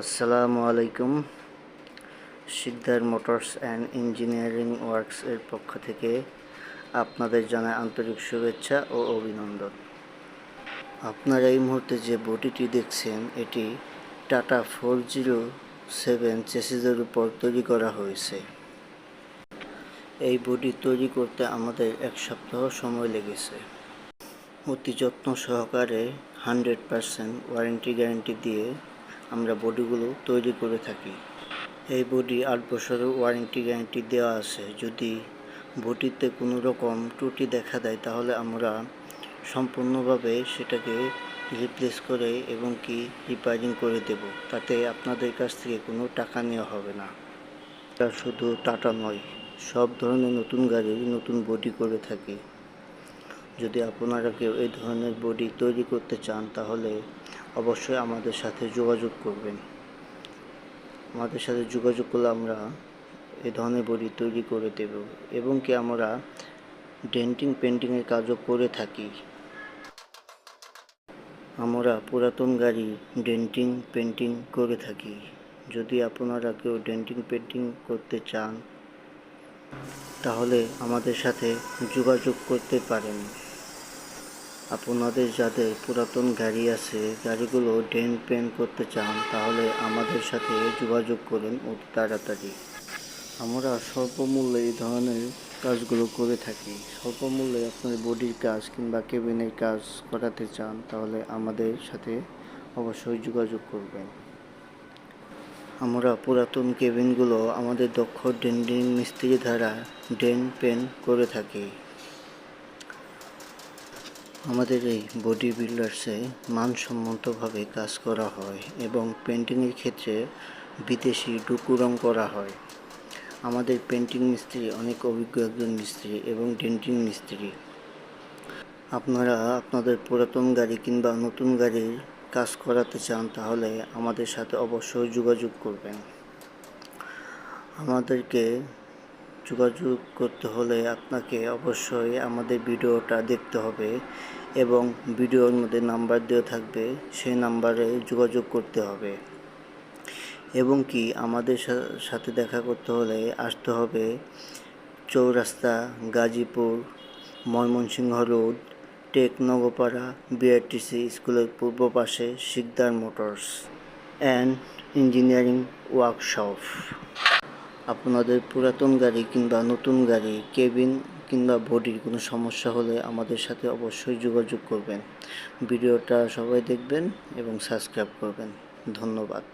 আসসালামু আলাইকুম। Sikdar motors and engineering works এর পক্ষ থেকে আপনাদের জানাই আন্তরিক শুভেচ্ছা ও অভিনন্দন। আপনারা এই মুহূর্তে যে বডিটি দেখছেন, এটি টাটা ফোর জিরো সেভেন চেসিসের উপর তৈরি করা হয়েছে। এই বডি তৈরি করতে আমাদের এক সপ্তাহ সময় লেগেছে। অতি যত্ন সহকারে হান্ড্রেড পারসেন্ট ওয়ারেন্টি গ্যারেন্টি দিয়ে আমরা বডিগুলো তৈরি করে থাকি। এই বডি আট বছরের ওয়ারেন্টি গ্যারেন্টি দেওয়া আছে। যদি বডিতে কোনো রকম ত্রুটি দেখা দেয়, তাহলে আমরা সম্পূর্ণভাবে সেটাকে রিপ্লেস করে এবং কি রিপেয়ারিং করে দেব। তাতে আপনাদের কাছ থেকে কোনো টাকা নেওয়া হবে না। এটা শুধু টাটা নয়, সব ধরনের নতুন গাড়ির নতুন বডি করে থাকি। যদি আপনারা কেউ এই ধরনের বডি তৈরি করতে চান, তাহলে অবশ্যই আমাদের সাথে যোগাযোগ করবেন। আমাদের সাথে যোগাযোগ করলে আমরা এই ধরনের বডি তৈরি করে দেব এবং কি আমরা ডেন্টিং, পেন্টিংয়ের কাজও করে থাকি। আমরা পুরাতন গাড়ি ডেন্টিং, পেন্টিং করে থাকি। যদি আপনারা কেউ ডেন্টিং, পেন্টিং করতে চান, তাহলে আমাদের সাথে যোগাযোগ করতে পারেন। আপনাদের যাদের পুরাতন গাড়ি আছে, গাড়িগুলো ডেন্ট পেন করতে চান, তাহলে আমাদের সাথে যোগাযোগ করুন অতি তাড়াতাড়ি। আমরা স্বল্প মূল্যে এই ধরনের কাজগুলো করে থাকি। স্বল্প মূল্যে আপনার বডির কাজ কিংবা কেবিনের কাজ করাতে চান, তাহলে আমাদের সাথে অবশ্যই যোগাযোগ করবেন। আমরা পুরাতন কেবিনগুলো আমাদের দক্ষ ডেন্টিং মিস্ত্রি দ্বারা ডেন পেন করে থাকি। আমাদের এই বডি বিল্ডার্সে মানসম্মতভাবে কাজ করা হয় এবং পেন্টিংয়ের ক্ষেত্রে বিদেশি ডুকু রং করা হয়। আমাদের পেন্টিং মিস্ত্রি অনেক অভিজ্ঞ একজন মিস্ত্রি এবং ডেন্টিং মিস্ত্রি। আপনারা আপনাদের পুরাতন গাড়ি কিংবা নতুন গাড়ির কাজ করাতে চান তাহলে আমাদের সাথে অবশ্যই যোগাযোগ করবেন। আমাদেরকে যোগাযোগ করতে হলে আপনাকে অবশ্যই আমাদের ভিডিওটা দেখতে হবে এবং ভিডিওর মধ্যে নাম্বার দেওয়া থাকবে, সেই নাম্বারে যোগাযোগ করতে হবে। এবং কি আমাদের সাথে দেখা করতে হলে আসতে হবে চৌরাস্তা, গাজীপুর, ময়মনসিংহ রোড টেক নগরপাড়া বিআরটিসি স্কুলের পূর্ব পাশে Shikdar motors and engineering workshop. আপনাদের পুরাতন গাড়ি কিংবা নতুন গাড়ি, কেবিন কিংবা বডির কোনো সমস্যা হলে আমাদের সাথে অবশ্যই যোগাযোগ করবেন। ভিডিওটা সবাই দেখবেন এবং সাবস্ক্রাইব করবেন। ধন্যবাদ।